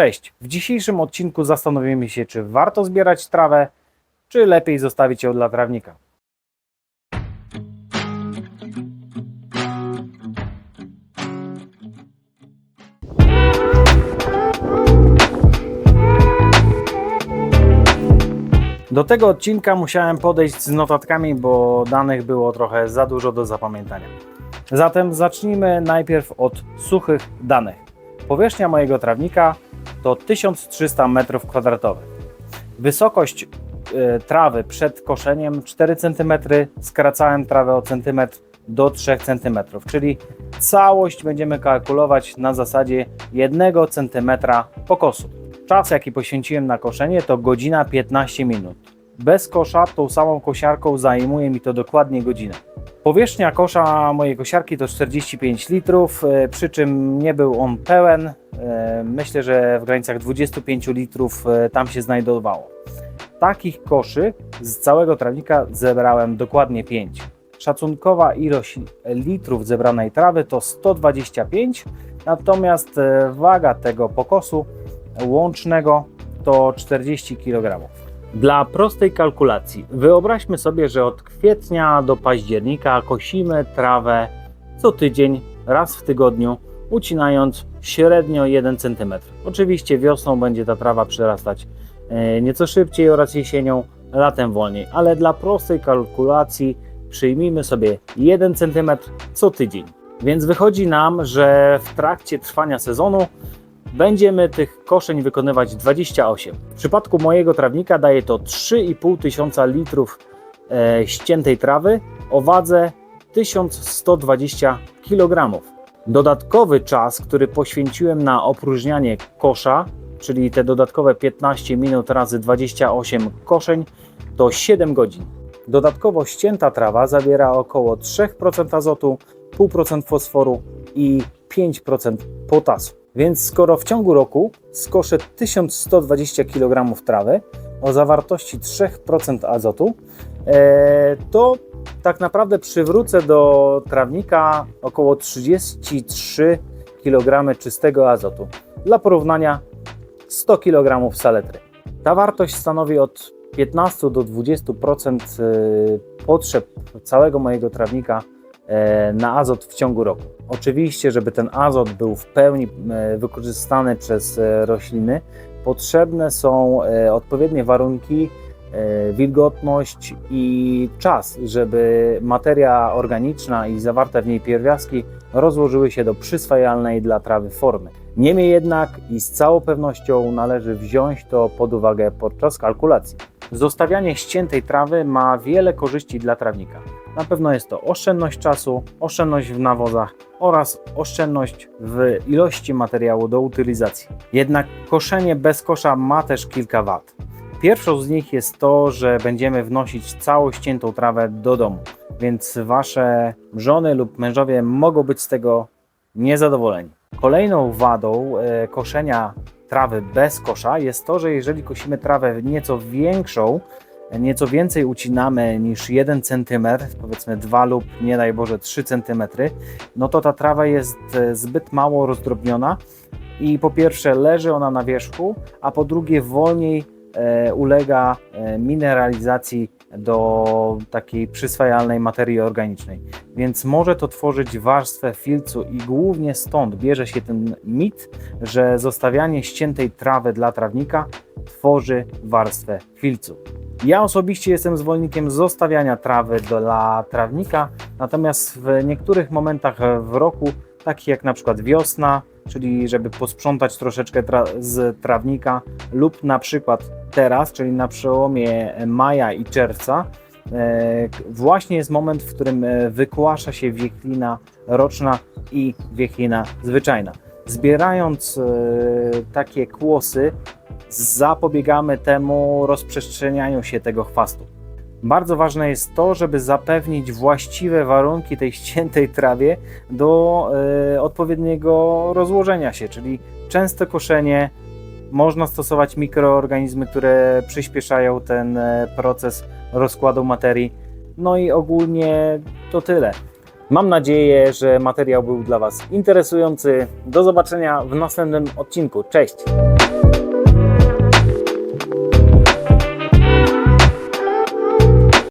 Cześć! W dzisiejszym odcinku zastanowimy się, czy warto zbierać trawę, czy lepiej zostawić ją dla trawnika. Do tego odcinka musiałem podejść z notatkami, bo danych było trochę za dużo do zapamiętania. Zatem zacznijmy najpierw od suchych danych. Powierzchnia mojego trawnika to 1300 m2. Wysokość e, trawy przed koszeniem 4 cm, skracałem trawę o centymetr do 3 cm, czyli całość będziemy kalkulować na zasadzie 1 cm pokosu. Czas jaki poświęciłem na koszenie to godzina 15 minut. Bez kosza tą samą kosiarką zajmuje mi to dokładnie godzinę. Powierzchnia kosza mojej kosiarki to 45 litrów, e, przy czym nie był on pełen. E, Myślę, że w granicach 25 litrów e, tam się znajdowało. Takich koszy z całego trawnika zebrałem dokładnie 5. Szacunkowa ilość litrów zebranej trawy to 125, natomiast waga tego pokosu łącznego to 40 kg. Dla prostej kalkulacji wyobraźmy sobie, że od kwietnia do października kosimy trawę co tydzień, raz w tygodniu, ucinając średnio 1 cm. Oczywiście wiosną będzie ta trawa przyrastać e, nieco szybciej oraz jesienią, latem wolniej, ale dla prostej kalkulacji przyjmijmy sobie 1 cm co tydzień. Więc wychodzi nam, że w trakcie trwania sezonu będziemy tych koszeń wykonywać 28. W przypadku mojego trawnika daje to 3,5 tysiąca litrów e, ściętej trawy o wadze 1120 kg. Dodatkowy czas, który poświęciłem na opróżnianie kosza, czyli te dodatkowe 15 minut razy 28 koszeń, to 7 godzin. Dodatkowo ścięta trawa zawiera około 3% azotu, 0,5% fosforu i 5% potasu. Więc skoro w ciągu roku skoszę 1120 kg trawy o zawartości 3% azotu, e, to tak naprawdę przywrócę do trawnika około 33 kg czystego azotu. Dla porównania 100 kg saletry. Ta wartość stanowi od 15 do 20% y, potrzeb całego mojego trawnika e, na azot w ciągu roku. Oczywiście, żeby ten azot był w pełni e, wykorzystany przez e, rośliny, potrzebne są e, odpowiednie warunki, e, wilgotność i czas, żeby materia organiczna i zawarte w niej pierwiastki rozłożyły się do przyswajalnej dla trawy formy. Niemniej jednak i z całą pewnością należy wziąć to pod uwagę podczas kalkulacji. Zostawianie ściętej trawy ma wiele korzyści dla trawnika. Na pewno jest to oszczędność czasu, oszczędność w nawozach oraz oszczędność w ilości materiału do utylizacji. Jednak koszenie bez kosza ma też kilka wad. Pierwszą z nich jest to, że będziemy wnosić całą ściętą trawę do domu, więc wasze żony lub mężowie mogą być z tego niezadowoleni. Kolejną wadą e, koszenia trawy bez kosza jest to, że jeżeli kosimy trawę nieco większą, nieco więcej ucinamy niż 1 cm, powiedzmy 2 lub nie daj Boże 3 cm, no to ta trawa jest e, zbyt mało rozdrobniona i po pierwsze leży ona na wierzchu, a po drugie wolniej e, ulega e, mineralizacji do takiej przyswajalnej materii organicznej. Więc może to tworzyć warstwę filcu i głównie stąd bierze się ten mit, że zostawianie ściętej trawy dla trawnika tworzy warstwę filcu. Ja osobiście jestem zwolennikiem zostawiania trawy dla trawnika, natomiast w niektórych momentach w roku, takich jak na przykład wiosna, czyli żeby posprzątać troszeczkę tra z trawnika, lub na przykład teraz, czyli na przełomie maja i czerwca, e, właśnie jest moment, w którym e, wykłasza się wiechlina roczna i wiechlina zwyczajna. Zbierając e, takie kłosy, zapobiegamy temu rozprzestrzenianiu się tego chwastu. Bardzo ważne jest to, żeby zapewnić właściwe warunki tej ściętej trawie do e, odpowiedniego rozłożenia się, czyli częste koszenie. Można stosować mikroorganizmy, które przyspieszają ten e, proces rozkładu materii. No i ogólnie to tyle. Mam nadzieję, że materiał był dla Was interesujący. Do zobaczenia w następnym odcinku. Cześć!